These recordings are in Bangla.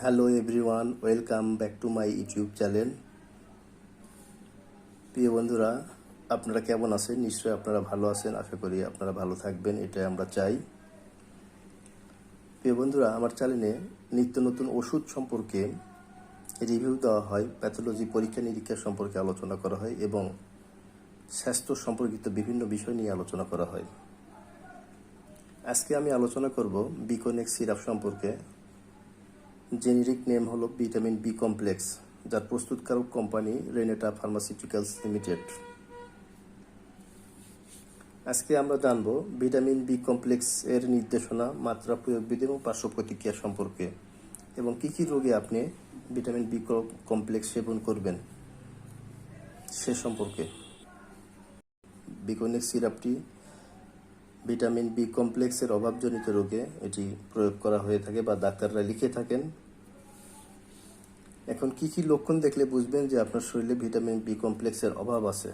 Hello everyone welcome back to my YouTube channel প্রিয় বন্ধুরা, আপনারা কেমন আছেন? নিশ্চয়ই আপনারা ভালো আছেন। আশা করি আপনারা ভালো থাকবেন, এটাই আমরা চাই। প্রিয় বন্ধুরা, আমার চ্যানেলে নিত্য নতুন ওষুধ সম্পর্কে রিভিউ দেওয়া হয়। প্যাথোলজি পরীক্ষা, নিরীক্ষা সম্পর্কে আলোচনা করা হয় এবং স্বাস্থ্য সম্পর্কিত বিভিন্ন বিষয় নিয়ে আলোচনা করা হয়। আজকে আমি আলোচনা করব বিকনেক্স সিরাপ সম্পর্কে। জেনেরিক নেম হলো ভিটামিন বি কমপ্লেক্স, যার প্রস্তুতকারক কোম্পানি রেনেটা ফার্মাসিউটিক্যালস লিমিটেড। আজকে আমরা জানব ভিটামিন বি কমপ্লেক্স এর নির্দেশনা, মাত্রা, প্রয়োগবিধি এবং পার্শ্ব প্রতিক্রিয়া সম্পর্কে, এবং কি কি রোগে আপনি ভিটামিন বি কমপ্লেক্স সেবন করবেন সে সম্পর্কে। বিকনেক্স সিরাপটি ভিটামিন বি কমপ্লেক্সের অভাবজনিত রোগে এটি প্রয়োগ করা হয়ে থাকে বা ডাক্তাররা লিখে থাকেন। এখন কি কি লক্ষণ দেখলে বুঝবেন যে আপনার শরীরে ভিটামিন বি কমপ্লেক্সের অভাব আছে?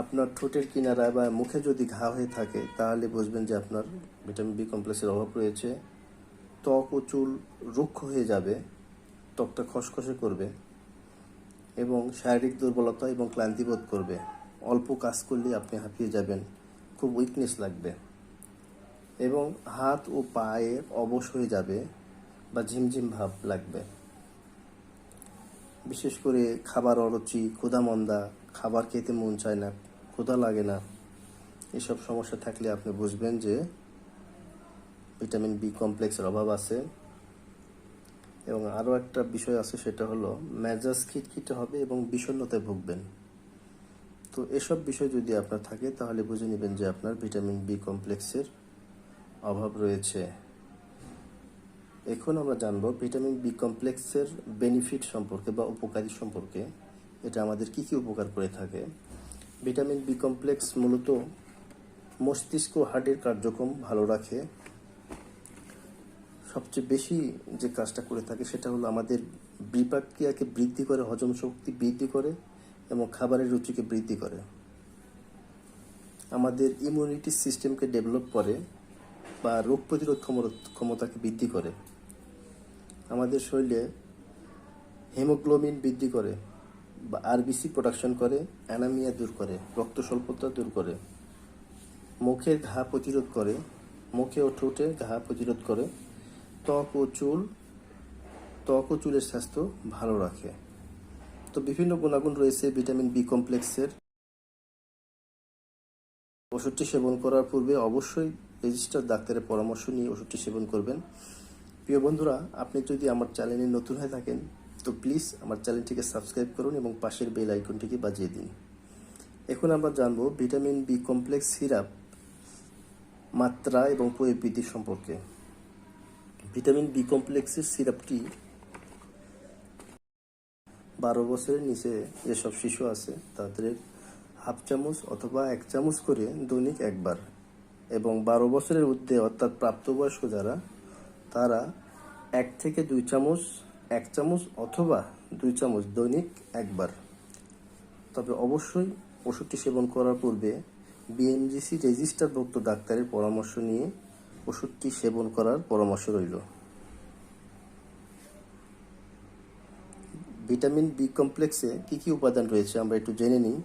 আপনার ঠোঁটের কিনারা বা মুখে যদি ঘা হয়ে থাকে, তাহলে বুঝবেন যে আপনার ভিটামিন বি কমপ্লেক্সের অভাব রয়েছে। ত্বক ও চুল রুক্ষ হয়ে যাবে, ত্বকটা খসখসে করবে এবং শারীরিক দুর্বলতা এবং ক্লান্তি বোধ করবে। অল্প কাজ করলে আপনি হাঁপিয়ে যাবেন, খুব উইকনেস লাগবে এবং হাত ও পায়ে অবশ হয়ে যাবে। বা ঝিমঝিম ভাব লাগবে। বিশেষ করে খাবার অরুচি ক্ষুধা মন্দা খাবার খেতে মন চায় না, ক্ষুধা লাগে না, এসব সমস্যা থাকলে আপনি বুঝবেন যে ভিটামিন বি কমপ্লেক্সের অভাব আছে। এবং আরও একটা বিষয় আছে, সেটা হলো মেজাজ খিটখিটে হবে এবং বিষণ্ণতায় ভুগবেন। তো এসব বিষয় যদি আপনার থাকে, তাহলে বুঝে নেবেন যে আপনার ভিটামিন বি কমপ্লেক্সের অভাব রয়েছে। এখন আমরা জানব ভিটামিন বি কমপ্লেক্সের বেনিফিট সম্পর্কে বা উপকারী সম্পর্কে। এটা আমাদের কি কি উপকার করে থাকে? ভিটামিন বি কমপ্লেক্স মূলত মস্তিষ্ক হার্টের কার্যক্রম ভালো রাখে। সবচেয়ে বেশি যে কাজটা করে থাকে সেটা হলো আমাদের বিপাক্রিয়াকে বৃদ্ধি করে, হজম শক্তি বৃদ্ধি করে এবং খাবারের রুচিকে বৃদ্ধি করে। আমাদের ইমিউনিটি সিস্টেমকে ডেভেলপ করে বা রোগ প্রতিরোধ ক্ষমতাকে বৃদ্ধি করে। আমাদের শরীরে হেমোগ্লোবিন বৃদ্ধি করে, বা আরবিসি প্রোডাকশন করে অ্যানামিয়া দূর করে, রক্ত স্বল্পতা দূর করে, মুখের ঘা প্রতিরোধ করে, মুখে ও ঠোঁটে ঘা প্রতিরোধ করে, ত্বক ও চুল, ত্বক ও চুলের স্বাস্থ্য ভালো রাখে। তো বিভিন্ন গুণাগুণ রয়েছে ভিটামিন বি কমপ্লেক্সের ওষুধটি সেবন করার পূর্বে অবশ্যই রেজিস্টার ডাক্তারের পরামর্শ নিয়ে ওষুধটি সেবন করবেন। প্রিয় বন্ধুরা, আপনি যদি আমার চ্যানেলে নতুন হয়ে থাকেন, তো প্লিজ আমার চ্যানেলটিকে সাবস্ক্রাইব করুন এবং পাশের বেল আইকনটিকে বাজিয়ে দিন। এখন আমরা জানব ভিটামিন বি কমপ্লেক্স সিরাপ মাত্রা এবং বৃদ্ধি সম্পর্কে। ভিটামিন বি কমপ্লেক্সের সিরাপটি বারো বছরের নিচে যেসব শিশু আছে, তাদের হাফ চামচ অথবা এক চামচ করে দৈনিক একবার এবং বারো বছরের ঊর্ধ্বে অর্থাৎ প্রাপ্তবয়স্ক যারা তারা এক থেকে দুই চামচ, এক চামচ অথবা দুই চামচ দৈনিক একবার। তবে অবশ্যই ওষুধটি সেবন করার পূর্বে বিএমজিসি রেজিস্টারভুক্ত ডাক্তারের পরামর্শ নিয়ে ওষুধটি সেবন করার পরামর্শ রইল। ভিটামিন বি কমপ্লেক্সে কী কী উপাদান রয়েছে আমরা একটু জেনে নিই।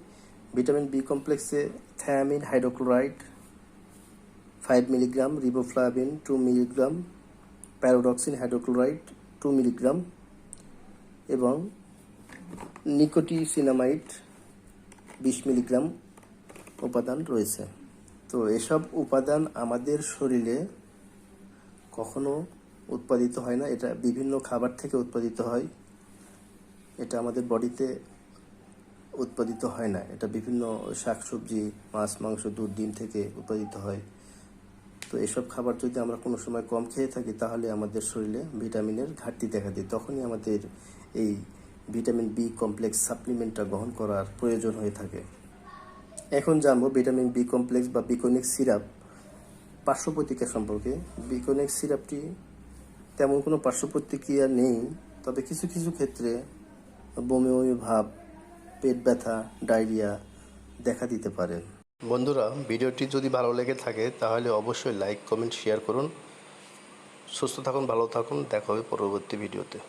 ভিটামিন বি কমপ্লেক্সে thiamine, hydrochloride, five milligram, riboflavin, two milligram pyridoxine hydrochloride two milligram এবং নিকোটিসিনামাইড বিশ মিলিগ্রাম উপাদান রয়েছে। তো এসব উপাদান আমাদের শরীরে কখনো উৎপাদিত হয় না। এটা বিভিন্ন খাবার থেকে উৎপাদিত হয়। এটা আমাদের বডিতে উৎপাদিত হয় না। এটা বিভিন্ন শাকসবজি, মাছ, মাংস দুধ, ডিম থেকে উৎপাদিত হয়। তো এসব খাবার যদি আমরা কোনো সময় কম খেয়ে থাকি, তাহলে আমাদের শরীরে ভিটামিনের ঘাটতি দেখা দেয়। তখনই আমাদের এই ভিটামিন বি কমপ্লেক্স সাপ্লিমেন্টটা গ্রহণ করার প্রয়োজন হয়ে থাকে। এখন জানব ভিটামিন বি কমপ্লেক্স বা বিকনিক সিরাপ পার্শ্ব প্রতিক্রিয়া সম্পর্কে। বিকনিক সিরাপটি তেমন কোনো পার্শ্ব প্রতিক্রিয়া নেই, তবে কিছু কিছু ক্ষেত্রে বমি বমি, ভাব, পেট ব্যথা, ডায়রিয়া দেখা দিতে পারে। বন্ধুরা, ভিডিওটি যদি ভালো লেগে থাকে, তাহলে অবশ্যই লাইক কমেন্ট শেয়ার করুন। সুস্থ থাকুন, ভালো থাকুন, দেখা হবে পরবর্তী ভিডিওতে।